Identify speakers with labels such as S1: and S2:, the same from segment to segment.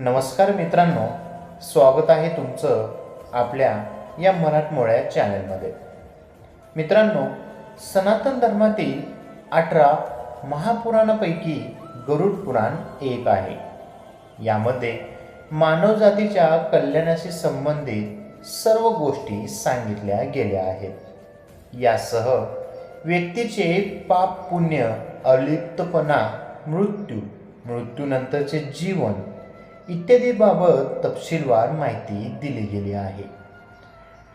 S1: नमस्कार मित्रांनो स्वागत आहे तुमचं आपल्या या मराठमोळ्या चॅनलमध्ये. मित्रांनो सनातन धर्मातील अठरा महापुराणापैकी गरुड पुराण एक आहे. यामध्ये मानवजातीच्या कल्याणाशी संबंधित सर्व गोष्टी सांगितल्या गेल्या आहेत. यासह व्यक्तीचे पाप पुण्य अलिप्तपणा मृत्यू मृत्यूनंतरचे जीवन इत्यादीबाबत तपशीलवार माहिती दिली गेली आहे.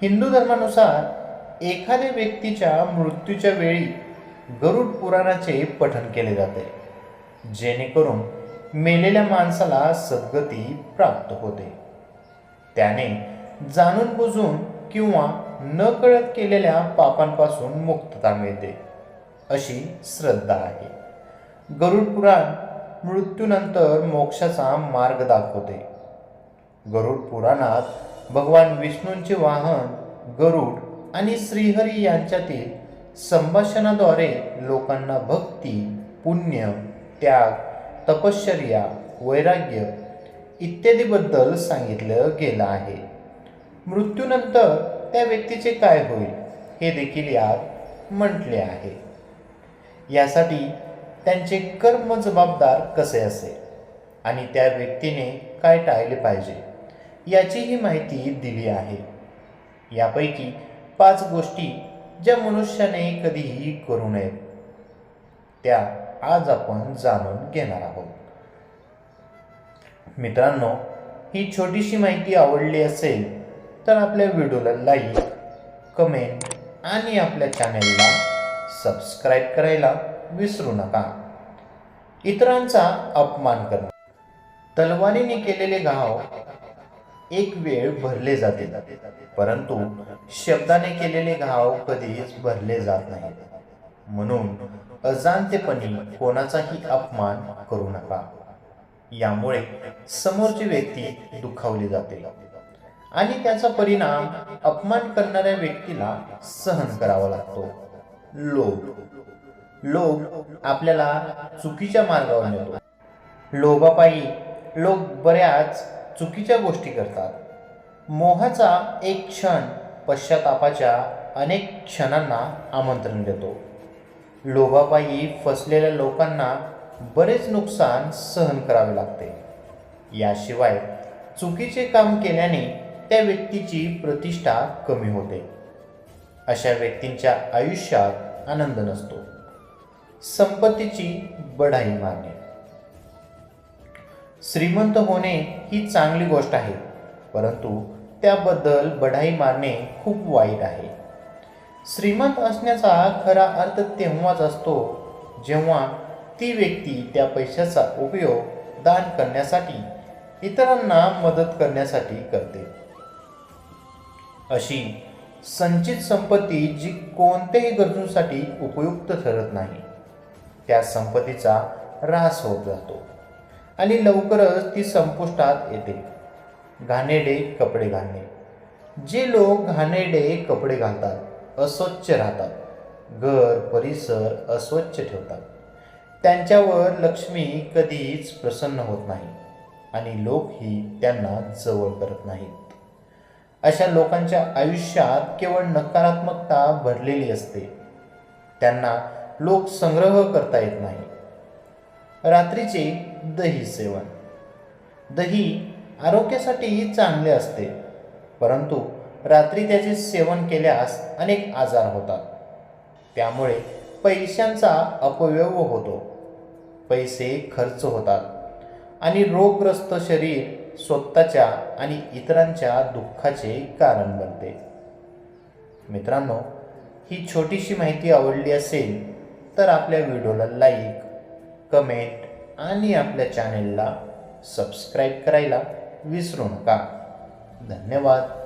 S1: हिंदू धर्मानुसार एखाद्या व्यक्तीच्या मृत्यूच्या वेळी गरुड पुराणाचे पठण केले जाते जेणेकरून मेलेल्या माणसाला सद्गती प्राप्त होते. त्याने जाणून बुजून किंवा न कळत केलेल्या पापांपासून मुक्तता मिळते अशी श्रद्धा आहे. गरुड पुराण मृत्यूनंतर मोक्षाचा मार्ग दाखवते. गरुड पुराणात भगवान विष्णूंचे वाहन गरुड आणि श्रीहरी यांच्यातील संभाषणाद्वारे लोकांना भक्ती पुण्य त्याग तपश्चर्या वैराग्य इत्यादीबद्दल सांगितलं गेलं आहे. मृत्यूनंतर त्या व्यक्तीचे काय होईल हे देखील यात म्हटले आहे. यासाठी त्यांचे कर्म जबाबदार कसे असेल आणि त्या व्यक्तीने काय टाळले पाहिजे? याचीही माहिती दिली आहे. यापैकी पाच गोष्टी ज्या मनुष्याने कधीही करू नयेत त्या आज आपण जाणून घेणार आहोत. मित्रांनो ही छोटीशी माहिती आवडली असेल तर आपल्या व्हिडिओला लाईक कमेंट आणि आपल्या चॅनेलला सबस्क्राईब करायला विसरू नका. इतरांचा अपमान करणे. तलवारीने केलेले घाव एक वेळ भरले जाते. परंतु शब्दाने केलेले घाव कधीच भरले जात नाही. म्हणून अजाणतेपणी कोणाचाही अपमान करू नका. यामुळे समोरची व्यक्ती दुखावली जाते आणि त्याचा परिणाम अपमान करणाऱ्या व्यक्तीला सहन करावा लागतो. लोभ. लोभ आपल्याला चुकीच्या मार्गावर नेतो. लोभापायी लोक बऱ्याच चुकीच्या गोष्टी करतात. मोहाचा एक क्षण पश्चातापाच्या अनेक क्षणांना आमंत्रण देतो. लोभापायी फसलेल्या लोकांना बरेच नुकसान सहन करावे लागते. याशिवाय चुकीचे काम केल्याने त्या व्यक्तीची प्रतिष्ठा कमी होते. अशा व्यक्तींच्या आयुष्यात आनंद नसतो. संपत्तीची बढाई मारणे श्रीमंत होणे ही चांगली गोष्ट आहे परंतु त्याबद्दल बढाई मारणे खूप वाईट आहे. श्रीमंत असण्याचा खरा अर्थ तेव्हाच असतो जेव्हा ती व्यक्ती त्या पैशाचा उपयोग दान करण्यासाठी इतरांना मदत करण्यासाठी करते. अशी संचित संपत्ती जी कोणत्याही गरजूंसाठी उपयुक्त ठरत नाही त्या संपत्तीचा ऱ्हास होत जातो आणि लवकरच ती संपुष्टात येते. घाणेडे कपडे घालणे. जे लोक घाणेडे कपडे घालतात अस्वच्छ राहतात. घर परिसर अस्वच्छ ठेवतात. त्यांच्यावर लक्ष्मी कधीच प्रसन्न होत नाही आणि लोकही त्यांना जवळ करत नाहीत. अशा लोकांच्या आयुष्यात केवळ नकारात्मकता भरलेली असते. त्यांना लोक संग्रह करता येत नाही. रात्रीचे दही सेवन. दही आरोग्यासाठी चांगले असते परंतु रात्री त्याचे सेवन केल्यास अनेक आजार होतात. त्यामुळे पैशांचा अपव्यव होतो. पैसे खर्च होतात आणि रोगग्रस्त शरीर स्वतःच्या आणि इतरांच्या दुःखाचे कारण बनते. मित्रांनो ही छोटीशी माहिती आवडली असेल तर आपल्या व्हिडिओला लाईक कमेंट आणि आपल्या चॅनेलला सबस्क्राईब करायला विसरू नका. धन्यवाद.